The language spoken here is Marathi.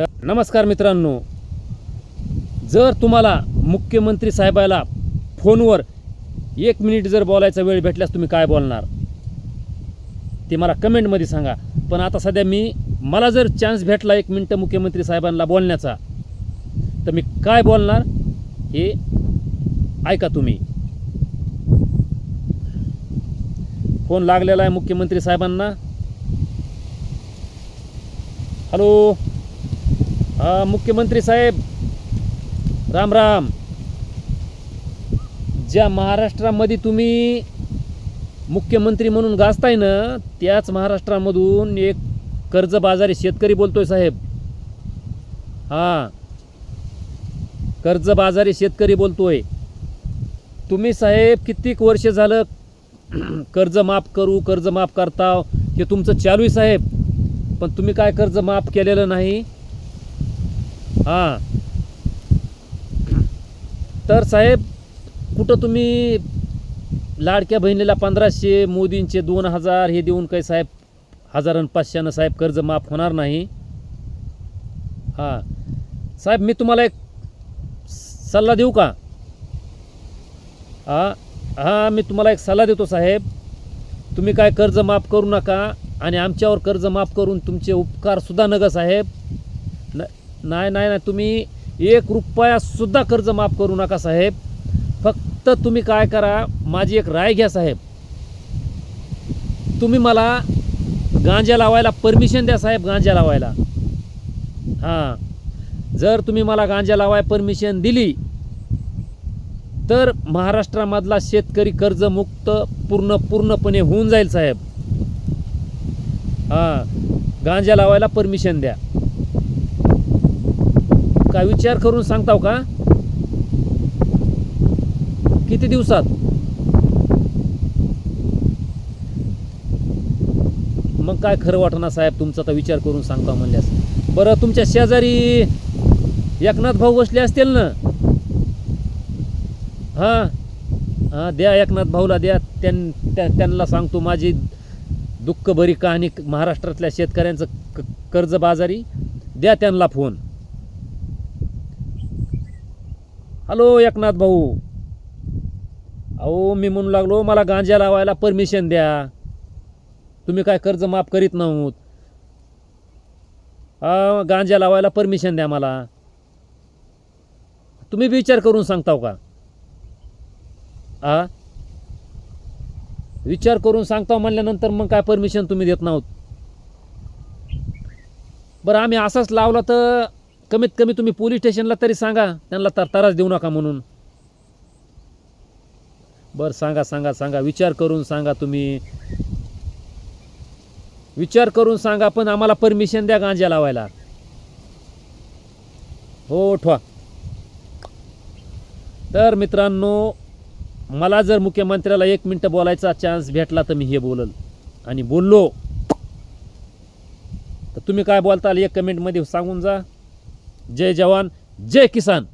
नमस्कार मित्रांनो. जर तुम्हाला मुख्यमंत्री साहेबाला फोनवर एक मिनिट जर बोलायचा वेळ भेटल्यास तुम्ही काय बोलणार? ते मला कमेंटमध्ये सांगा. पण आता सध्या मी मला जर चान्स भेटला एक मिनटं मुख्यमंत्री साहेबांना बोलण्याचा तर मी काय बोलणार हे ऐका तुम्ही. फोन लागलेला आहे मुख्यमंत्री साहेबांना. हॅलो मुख्यमंत्री साहेब राम राम. ज्या महाराष्ट्रामध्ये तुम्ही मुख्यमंत्री म्हणून गाजताय ना त्याच महाराष्ट्रामधून एक कर्जबाजारी शेतकरी बोलतोय साहेब. हां. कर्जबाजारी शेतकरी बोलतोय. तुम्ही साहेब कित्येक वर्ष झालं कर्ज माफ करू कर्ज माफ करताव हे तुमचं चालू आहे साहेब. पण तुम्ही काय कर्ज माफ केलेलं नाही? हां. तर साहेब कुठं तुम्ही लाडक्या बहिणीला पंधराशे मोदींचे दोन हजार हे देऊन काही साहेब हजार आणि पाचशेनं साहेब कर्ज माफ होणार नाही. हां. साहेब मी तुम्हाला एक सल्ला देऊ का? हां हां मी तुम्हाला एक सल्ला देतो साहेब. तुम्ही काय कर्ज माफ करू नका आणि आमच्यावर कर्ज माफ करून तुमचे उपकारसुद्धा नका साहेब. न नाही नाही नाही. तुम्ही एक रुपयासुद्धा कर्ज माफ करू नका साहेब. फक्त तुम्ही काय करा माझी एक राय घ्या साहेब. तुम्ही मला गांजा लावायला परमिशन द्या साहेब गांजा लावायला. हां. जर तुम्ही मला गांजा लावायला परमिशन दिली तर महाराष्ट्रामधला शेतकरी कर्जमुक्त पूर्ण पूर्णपणे होऊन जाईल साहेब. हां. गांजा लावायला परमिशन द्या. का विचार करून सांगताव का? किती दिवसात? मग काय खरं वाटणार साहेब तुमचा तर विचार करून सांगता म्हणल्यास. बरं तुमच्या शेजारी एकनाथ भाऊ बसले असतील ना? हां? हां द्या एकनाथ भाऊला द्या. त्यां त्या- त्यांना सांगतो माझी दुःख भरी कहाणी महाराष्ट्रातल्या शेतकऱ्यांचं क कर्जबाजारी. द्या त्यांना फोन. हॅलो एकनाथ भाऊ. अहो मी म्हणू लागलो मला गांजा लावायला परमिशन द्या. तुम्ही काय कर्ज माफ करीत नव्हत. हा गांजा लावायला परमिशन द्या मला. तुम्ही बी विचार करून सांगताव का? आ? विचार करून सांगताव म्हणल्यानंतर मग काय परमिशन तुम्ही देत नव्हत? बरं आम्ही असाच लावला तर कमीत कमी तुम्ही पोलीस स्टेशनला तरी सांगा त्यांना तर त्रास देऊ नका म्हणून. बरं सांगा सांगा सांगा. विचार करून सांगा तुम्ही. विचार करून सांगा पण आम्हाला परमिशन द्या गांजा लावायला. हो ठवा. तर मित्रांनो मला जर मुख्यमंत्र्याला एक मिनटं बोलायचा चान्स भेटला तर मी हे बोलल. आणि बोललो. तर तुम्ही काय बोलताल? एक कमेंटमध्ये सांगून जा. जय जवान जय किसान.